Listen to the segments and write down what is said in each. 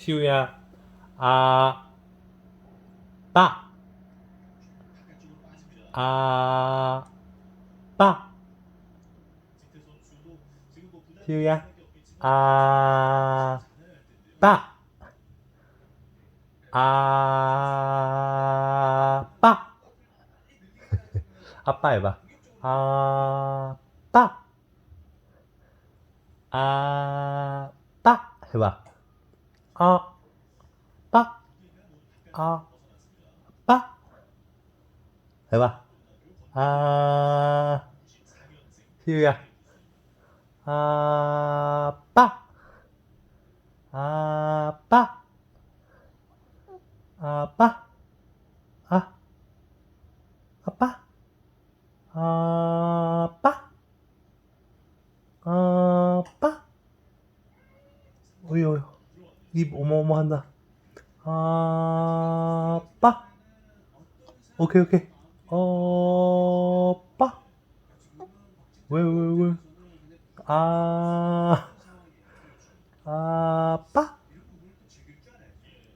시우야 아 빠. 아, 빠. 시우야, 아, 빠. 아, 빠. 아빠 해봐. 아, 빠. 아, 빠. 해봐. 아, 빠. 아, 빠. 해봐. 아, 시우야. 아 빠. 아 빠. 아 빠. 아. 아빠. 아빠. 아빠. 어이, 어이. 입 어마어마한다. 아빠. 오케이, 오케이. 어빠. 왜, 왜, 왜. 아, 아빠.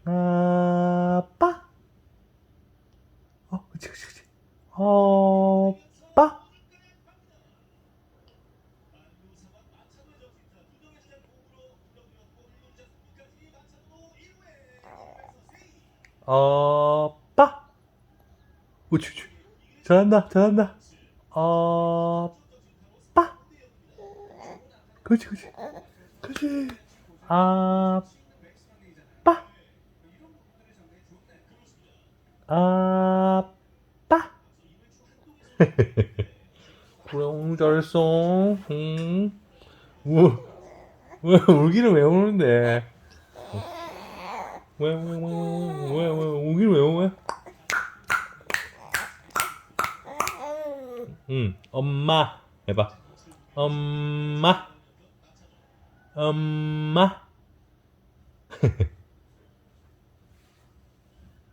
아빠. 어, 그치, 그치, 그치. 어 우치, 우치. 잘한다, 잘한다. 어빠. 그렇지, 그렇지. 그렇지. 아빠. 아빠. 그래, 잘했어. 응. 우, 왜, 울기를 왜 우는데? 왜, 왜, 왜, 왜, 왜, 왜, 오길 왜, 왜? 응, 엄마. 해봐. 엄마. 엄마.